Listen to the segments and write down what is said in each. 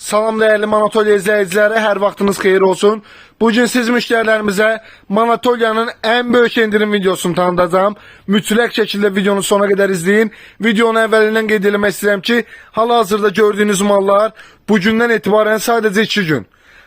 Salam değerli Manatolya izleyicileri, her vaktiniz hayır olsun. Bugün siz müşterilerimize Manatolya'nın en büyük indirim videosunu tanıtacağım. Mütləq şekilde videonun sona kadar izleyin. Videonun evvelinden qeyd etmək istəyirəm ki, hal-hazırda gördüğünüz mallar bugündən etibarən sadece 2 gün.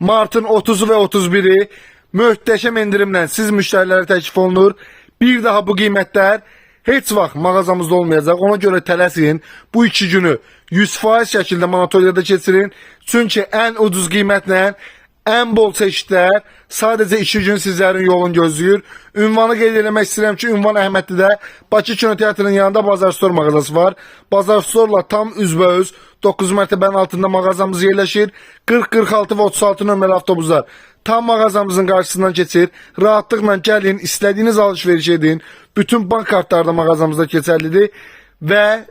Martın 30'u ve 31'i möhtəşəm indirimlə siz müşterilərə təklif olunur. Bir daha bu qiymətlər heç vaxt mağazamızda olmayacaq. Ona göre tələsin. Bu iki günü 100% şəkildə Manatolya'da keçirin. Çünki ən ucuz qiymətlə ən bol çeşidlər sadəcə 2 gün sizlərin yolun gözləyir. Ünvanı qeyd eləmək istəyirəm ki, ünvan Əhmədlidə Bakı Kinoteatrının yanında Bazar Store mağazası var. Bazar Store'la tam üzbəüz 9 mərtəbənin altında mağazamız yerləşir. 40, 46 və 36 nömrəli avtobuslar tam mağazamızın karşısından geçir. Rahatlıkla gelin, istediğiniz alışveriş edin. Bütün bank kartları da mağazamızda geçerlidir. Ve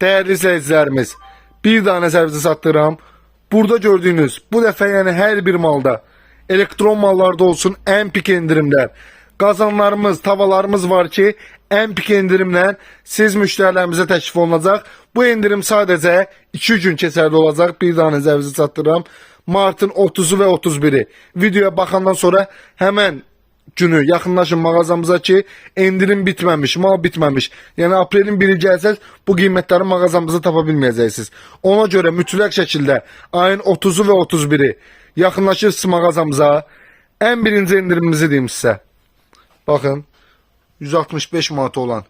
değerli izleyicilerimiz, bir daha nəzərinizə sattıram. Burada gördüğünüz bu defa yani her bir malda, elektron mallarda olsun en pik indirimler. Kazanlarımız, tavalarımız var ki en pik indirimlə siz müşterilerimize təklif olunacaq. Bu indirim sadece 2 gün keçərli olacaq. Bir daha nəzərinizə sattıram. Martın 30'u ve 31'i. Videoya bakandan sonra hemen günü yaxınlaşın mağazamıza ki indirim bitməmiş, mal bitməmiş. Yəni aprelin 1-i gəlsəz bu qiymətləri mağazamızda tapa bilməyəcəksiniz. Ona görə mütləq şəkildə ayın 30-u və 31-i yaxınlaşırsınız mağazamıza. Ən birinci indirimimizi deyim sizə. Baxın 165 manat olan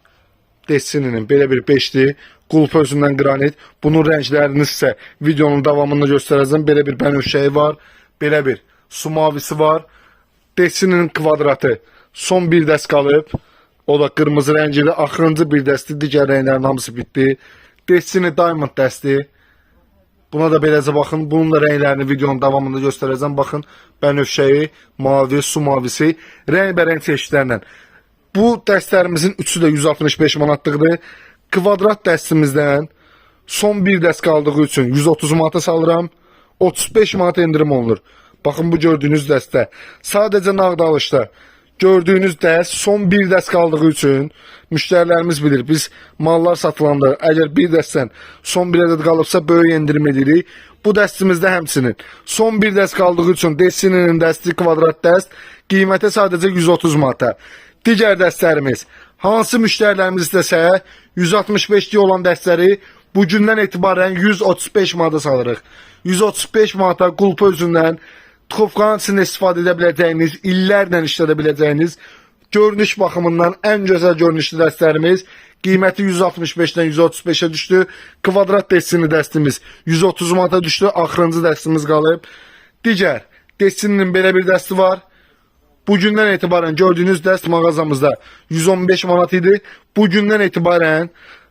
Destininin belə bir 5'li qulp özündən qranit. Bunun rənglərini videonun davamında göstərəcəm. Belə bir bənövşəyi var. Belə bir su mavisi var. Destininin kvadratı son bir dəst qalıb. O da qırmızı rəngli, axırıncı bir dəsti, digər rənglərin hamısı bitdi. Destiny Diamond dəsti. Buna da beləcə baxın. Bunun da rənglərini videonun davamında göstərəcəm. Baxın, bənövşəyi, mavi, su mavisi, rəngbərəng çeşidlərlə. Bu dəstlərimizin üçü də 165 manatlıqdır. Kvadrat dəstimizdən son bir dəst qaldığı üçün 130 manata salıram. 35 manat endirim olunur. Baxın bu gördüyünüz dəstə. Sadəcə nağd alışda gördüyünüz dəst son bir dəst qaldığı üçün müştərilərimiz bilir. Biz mallar satılanda əgər bir dəstdən son bir ədəd qalıbsa böyük endirim edirik. Bu dəstimizdə həmçinin son bir dəst qaldığı üçün Destininin dəsti kvadrat dəst qiyməti sadəcə 130 manata. Digər dəstlərimiz hansı müştərilərimiz istəsə 165 olan dəstləri bu gündən etibarən 135 manata salırıq. 135 manata qulp özündən İçində istifadə edə biləcəyiniz, illərlə işlədə biləcəyiniz görünüş baxımından ən gözəl görünüşlü dəstlərimiz qiyməti 165-dən 135-ə düşdü. Kvadrat destini dəstimiz 130 manata düşdü. Axırıncı dəstimiz qalıb. Digər Destininin belə bir dəsti var. Bugündən etibarən gördüyünüz dəst mağazamızda 115 manat idi. Bugündən etibarən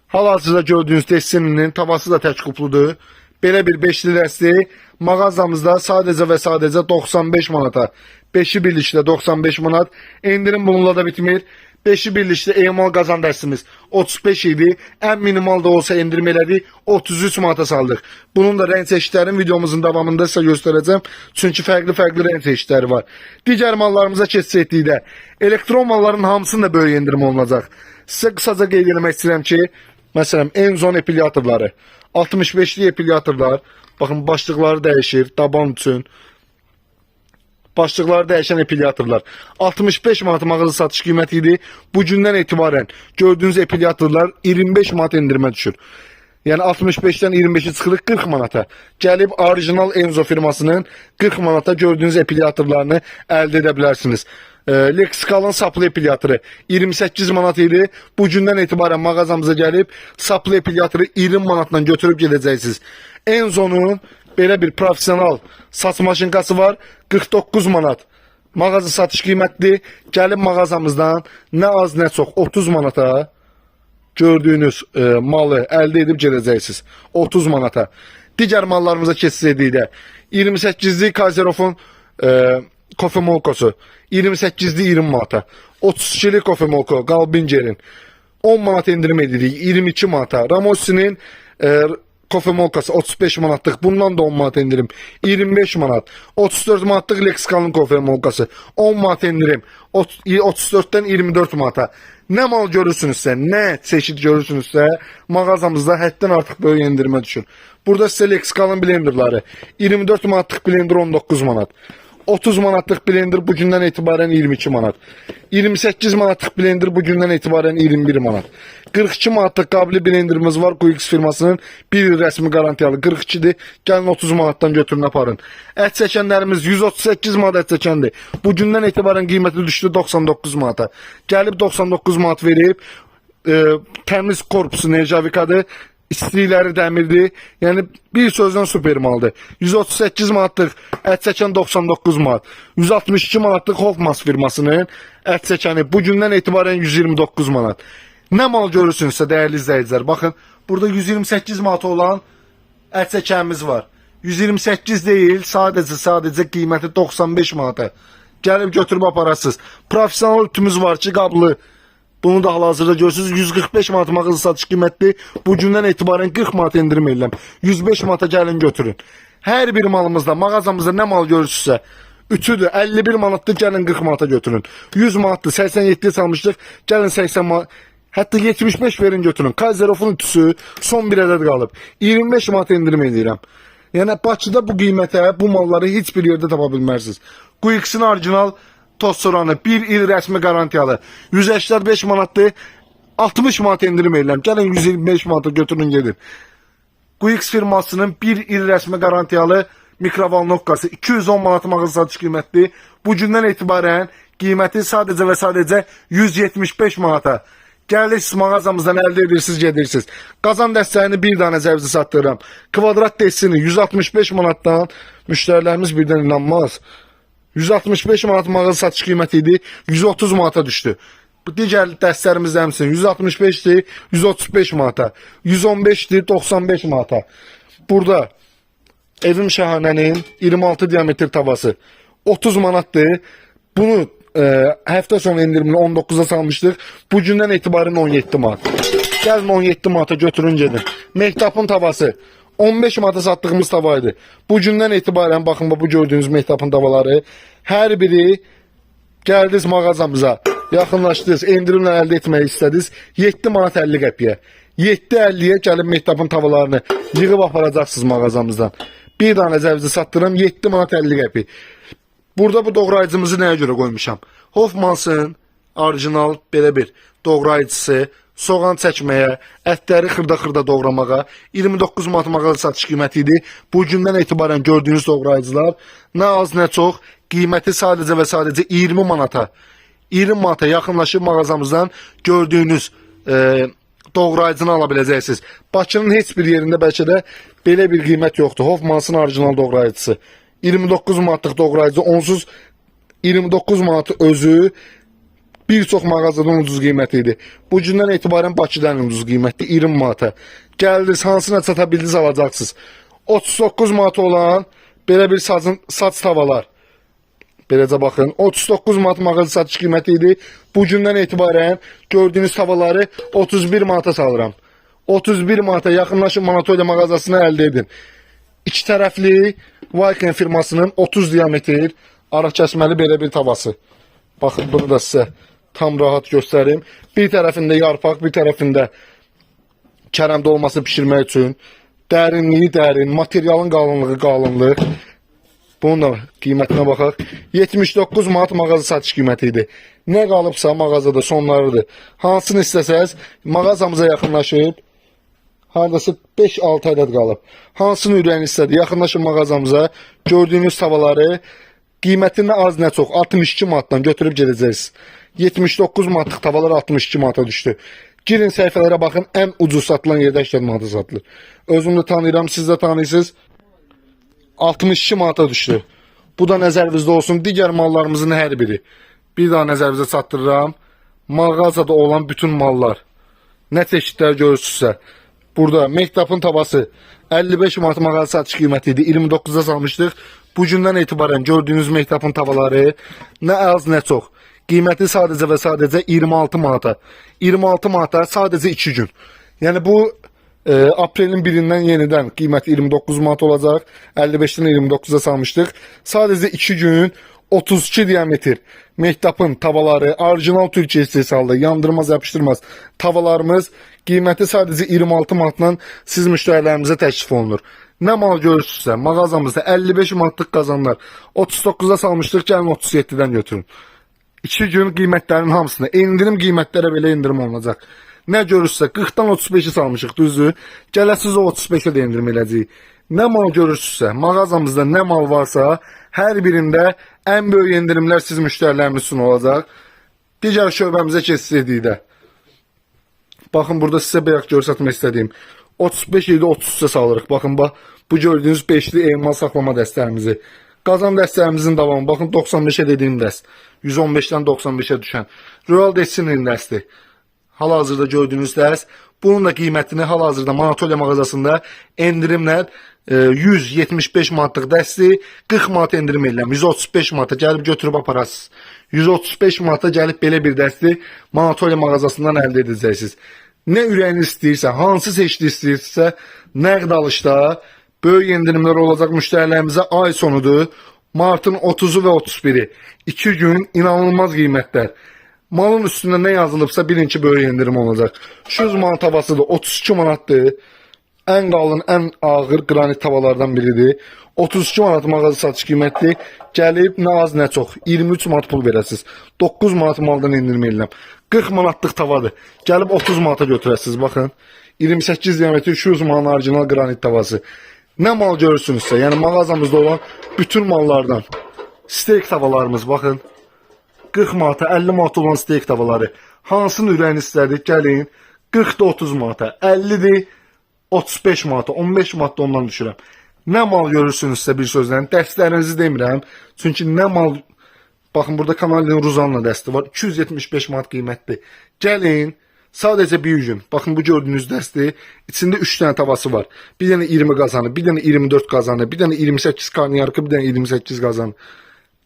hal-hazırda gördüyünüz Destininin tavası da tək. Belə bir 5'li dəsti mağazamızda sadəcə və sadəcə 95 manata. 5'i birlikdə 95 manat. Endirim bununla da bitmir. 5'i birlikdə emal qazan dəstimiz 35 idi. Ən minimal da olsa endirim elədik. 33 manata saldıq. Bunun da rəng çeşidlərini videomuzun davamında sizə göstərəcəm. Çünki fərqli-fərqli rəng çeşidləri var. Digər mallarımıza keçsəklikdə elektron malların hamısında böyük endirim olunacaq. Sizə qısaca qeyd etmək istəyirəm ki, məsələn, Enzon epilyatorları 65'li epilyatorlar. Bakın başlıkları değişir. Taban üçün. Başlıkları değişen epilyatorlar. 65 manat mağaza satış qiyməti idi. Bu gündən etibarən gördüyünüz epilyatorlar 25 manat endirmə düşür. Yəni 65-dən 25-i çıxırıq 40 manata. Gəlib orijinal Enzo firmasının 40 manata gördüyünüz epilyatorlarını əldə edə bilərsiniz. E, Lexical'ın saplı epilatoru 28 manat idi. Bu gündən etibarən mağazamıza gəlib saplı epilatoru 20 manatla götürüb gedəcəksiniz. Enzo'nun belə bir profesional saç maşinkası var 49 manat. Mağaza satış qiymətli. Gəlib mağazamızdan nə az nə çox 30 manata gördüyünüz e, malı əldə edib gedəcəksiniz. 30 manata. Digər mallarımıza keçsəkdə 28'li Kazerof'un e, kofe molkosu 28'li 20 manata. 32'li kofe molko Galbinger'in 10 manat indirim edirik 22 manata. Ramos'inin e, kofe molkası 35 manatlıq. Bundan da 10 manat indirim. 25 manat. 34 manatlıq Lexical'ın kofe molkası 10 manat indirim. 34'ten 24 manata. Nə mal görürsünüzsə, nə çeşid görürsünüzsə, mağazamızda həddən artıq böyük endirmə düşür. Burada sizə Lexikalın blenderları 24 manatlıq blender 19 manat. 30 manatlıq blender bu gündən etibarən 22 manat. 28 manatlıq blender bu gündən etibarən 21 manat. 42 manatlıq qabli blenderimiz var QX firmasının bir il rəsmi qarantiyalı 42-dir. Gəlin 30 manatdan götürün aparın. Ət çəkənlərimiz 138 manat ət çəkəndir. Bu gündən etibarən qiyməti düşdü 99 manata. Gəlib 99 manat verib e, təmiz korpusu Nejavikadır. İstilikləri dəmirdir. Yəni bir sözlə super maldır. 138 manatlıq ət çəkən 99 manat. 162 manatlıq Hofmas firmasının ət çəkəni bu gündən etibarən 129 manat. Nə mal görürsünüzsə dəyərli izləyicilər, baxın, burada 128 manat olan ət çəkənimiz var. 128 deyil, sadəcə sadəcə qiyməti 95 manata. Gəlib götürüb aparasınız. Professional ütümüz var ki, qablı. Bunu da hal-hazırda görürsünüz. 145 manat mağaza satış qiyməti bu gündən etibarən 40 manat endirim edirəm. 105 manata gəlin götürün. Hər bir malımızda, mağazamızda nə mal görürsünüzsə, ütüdür 51 manatdır, gəlin 40 manata götürün. 100 manatdır, 87 salmışdıq, gəlin 80 manat. Hətta 75 verin götürün. Kaiserof'un ütüsü son bir ədəd qalıb. 25 manat endirim edirəm. Yəni Bakıda bu qiymətə bu malları heç bir yerdə tapa bilmərsiniz. QX-in orijinal toz soranı 1 il rəsmi qarantiyalı. 185 manatdır. 60 manat endirim edirəm. Gəlin 125 manata götürün gedin. QX firmasının 1 il rəsmi qarantiyalı mikrovalnokkası 210 manat mağaza satış qiymətli. Bu gündən etibarən qiyməti sadəcə və sadəcə 175 manata. Gəlirsiniz mağazamızdan əldə edirsiniz, gedirsiniz. Qazan dəstəyini bir dənə zəvzi satdırıram. Kvadrat destini 165 manatdan müştərilərimiz birdən inanmaz. 165 manat mağaza satış qiyməti idi, 130 manata düşdü. Digər dəstlərimiz də həmçinin 165-dir, 135 manata, 115-dir, 95 manata. Burada Evim Şahanənin 26 diametr tavası 30 manatdır. Bunu e, həftə sonu endirimini 19-a salmışdıq. Bu gündən etibarən 17 manat. Gəlin 17 manata götürün gedin. Mehtapın tavası 15 manata satdığımız tavaydı. Bu gündən etibarən baxın bu gördüyünüz mehtapın tavaları hər biri gəldiniz mağazamıza, yaxınlaşdınız, endirimlə əldə etmək istədiniz 7 manat 50 qəpiyə. 7.50-yə gəlib mehtapın tavalarını yığıb aparacaqsınız mağazamızdan. Bir dənə zəvzi satdırım 7 manat 50 qəpi. Burada bu doğrayıcımızı nəyə görə qoymuşam? Hofmansın orijinal belə bir doğrayıcısı soğan çəkməyə, ətləri xırda-xırda doğramağa 29 manat mağaza satış qiyməti idi. Bu gündən etibarən gördüyünüz doğrayıcılar nə az nə çox qiyməti sadəcə və sadəcə 20 manata 20 manata yaxınlaşıb mağazamızdan gördüyünüz e, doğrayıcını ala biləcəksiniz. Bakının heç bir yerində bəlkə də belə bir qiymət yoxdur. Hofmansın orijinal doğrayıcısı. 29 manatlıq doğrayıcı onsuz 29 manatı özü bir çox mağazadan ucuz qiyməti idi. Bu gündən etibarən Bakıdan ucuz qiymətli 20 manata. Gəldiniz hansına çata bildiniz alacaqsınız. 39 manat olan belə bir sacın saç tavalar. Beləcə baxın, 39 manat mağaza satış qiyməti idi. Bu gündən etibarən gördüyünüz tavaları 31 manata salıram. 31 manata yaxınlaşın Manatoya mağazasına əldə edin. İki tərəfli Viking firmasının 30 diametr ara kəsməli belə bir tavası. Baxın bunu da sizə tam rahat göstərim. Bir tərəfində yarpaq, bir tərəfində kərəm dolması bişirmək üçün dərinliyi dərin, materialın qalınlığı qalınlıq. Bunun da qiymətinə baxaq. 79 manat mağaza satış qiyməti idi. Nə mağazada sonlarıdır. Hansını istəsəz mağazamıza yaxınlaşıb hardasa 5-6 ədəd qalıb. Hansını ürəyiniz istədi? Yaxınlaşın mağazamıza. Gördüyünüz tavaları qiymətində az nə çox 62 manatdan götürüb gedəcəksiniz. 79 manatlıq tavalar 62 manata düşdü. Girin səhifələrə baxın, ən ucuz satılan yerdə 80 manata satılır. Özüm də tanıyıram, siz də tanıyırsınız. 62 manata düşdü. Bu da nəzərinizdə olsun. Digər mallarımızın hər biri. Bir daha nəzərinizə çatdırıram. Mağazada olan bütün mallar. Nə çeşidlər görürsünüzsə. Burada Mehtapın tavası 55 manat mağaza satış qiyməti idi. 29-a salmışdıq. Bu gündən etibarən gördüyünüz Mehtapın tavaları nə az nə çox. Qiyməti sadəcə və sadəcə 26 manata. 26 manata sadəcə 2 gün. Yəni bu Ee, Aprelin 1-dən yenidən qiyməti 29 manat olacaq. 55-dən 29-a salmışdıq. Sadəcə 2 gün 32 diametr Mehtapın tavaları orijinal Türkiye istehsalı, yandırmaz, yapışdırmaz tavalarımız qiyməti sadəcə 26 manatla siz müştərilərimizə təklif olunur. Nə mal görürsünüzsə, mağazamızda 55 manatlıq qazanlar 39-a salmışdıq, gəlin 37-dən götürün. 2 gün qiymətlərin hamısını, endirim qiymətlərə belə endirim olunacaq. Nə görürsə 40-dan 35-i salmışıq, düzdür? Gələsiz o 35-ə də endirim eləyəcəyik. Nə mal görürsünüzsə, mağazamızda nə mal varsa, hər birində ən böyük endirimlər siz müştərilərimiz üçün olacaq. Digər şöbəmizə keçsəydik də. Baxın burada sizə bayaq göstərmək istədiyim 35 ildə 33-ə salırıq. Baxın bax bu gördüyünüz 5-li emal saxlama dəstəmizi. Qazan dəstəmizin davamı baxın 95-ə dediyim dəst. 115-dən 95-ə düşən. Royal Destiny dəsti. Hal-hazırda gördüyünüz dərs. Bunun da qiymətini hal-hazırda Manatolya mağazasında endirimlə e, 175 manatlıq dəsti 40 manat endirim edirəm. 135 manata gəlib götürüb aparasınız. 135 manata gəlib belə bir dəsti Manatolya mağazasından əldə edəcəksiniz. Nə ürəyiniz istəyirsə, hansı seçdi istəyirsə, nəqd alışda böyük endirimlər olacaq müştərilərimizə ay sonudur. Martın 30-u və 31-i. 2 gün inanılmaz qiymətlər. Malın üstündə nə yazılıbsa bilin ki, böyük endirim olacaq. 100 manat havası da 32 manatdır. Ən qalın, ən ağır qranit tavalardan biridir. 32 manat mağaza satış qiyməti gəlib nə az nə çox 23 manat pul verəsiniz. 9 manat maldan endirim edirəm. 40 manatlıq tavadır. Gəlib 30 manata götürəsiniz baxın. 28 diametr 200 manat orijinal qranit tavası. Nə mal görürsünüzsə, yəni mağazamızda olan bütün mallardan steak tavalarımız baxın. 40 manata, 50 manat olan steak tavaları. Hansını ürəyiniz istədi, gəlin. 40 da 30 manata, 50-dir 35 manata, 15 manat da ondan düşürəm. Nə mal görürsünüzsə bir sözlə, dəstlərinizi demirəm. Çünki nə mal Baxın burada Kanalin Ruzanla dəsti var. 275 manat qiymətli. Gəlin, sadəcə bir gün. Baxın bu gördüyünüz dəsti içində 3 dənə tavası var. Bir dənə 20 qazanı, bir dənə 24 qazanı, bir dənə 28 karnıyarkı, bir dənə 28 qazanı.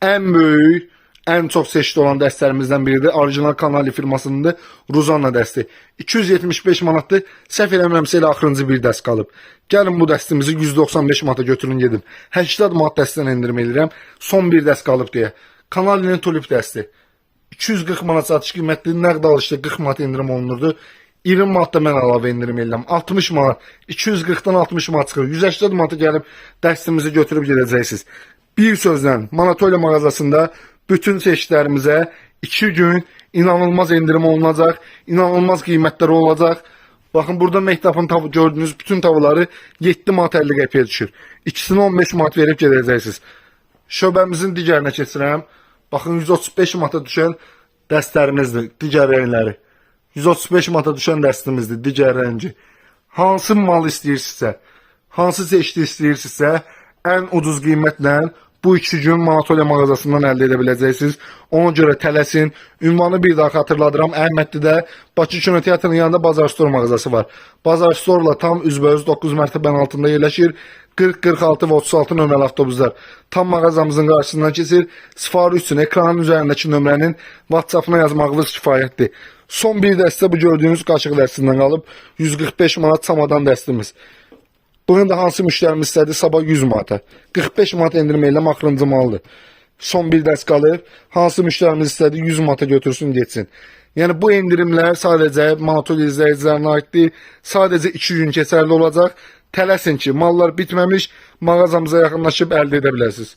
Ən böyük, ən çox seçili olan dəstlərimizdən biridir. Orijinal Kanali firmasınındır. Ruzanla dəsti. 275 manatdır. Səhv eləmirəmsə elə axırıncı bir dəst qalıb. Gəlin bu dəstimizi 195 manata götürün gedin. 80 manat dəstdən endirim edirəm. Son bir dəst qalıb deyə. Kanalinin tulip dəsti. 240 manat satış qiymətli nəqd alışda 40 manat endirim olunurdu. 20 manat da mən əlavə endirim edirəm. 60 manat, 240-dan 60 manat çıxır. 180 manata gəlib dəstimizi götürüb gedəcəksiniz. Bir sözlə, Manatolya mağazasında bütün seçkilərimizə 2 gün inanılmaz endirim olunacaq, inanılmaz qiymətlər olacaq. Baxın burada Mehtapın tavı gördüyünüz bütün tavları 7 manat 50 qəpiyə düşür. İkisini 15 manat verib gedəcəksiniz. Şöbəmizin digərinə keçirəm. Baxın 135 manata düşən dəstlərimizdir, digər rəngləri. 135 manata düşən dəstimizdir, digər rəngi. Hansı mal istəyirsinizsə, hansı seçki istəyirsinizsə, ən ucuz qiymətlə bu iki gün Manatolya mağazasından əldə edə biləcəksiniz. Ona görə tələsin. Ünvanı bir daha xatırladıram. Əhmədlidə Bakı Kino Teatrının yanında Bazar Store mağazası var. Bazar Store-la tam üzbəüz 9 mərtəbənin altında yerləşir. 40, 46 və 36 nömrəli avtobuslar tam mağazamızın qarşısından keçir. Sifariş üçün ekranın üzərindəki nömrənin WhatsApp-ına yazmağınız kifayətdir. Son bir dəstə bu gördüyünüz qaşıq dəstindən qalıb 145 manat çamadan dəstimiz. Bunu da hansı müştərimiz istədi? Sabah 100 manata. 45 manat endirim ilə axırıncı maldır. Son bir dəst qalıb. Hansı müştərimiz istədi? 100 manata götürsün, getsin. Yəni bu endirimlər sadəcə Manatol izləyicilərinə aiddir. Sadəcə 2 gün keçərli olacaq. Tələsin ki, mallar bitməmiş, mağazamıza yaxınlaşıb əldə edə biləsiniz.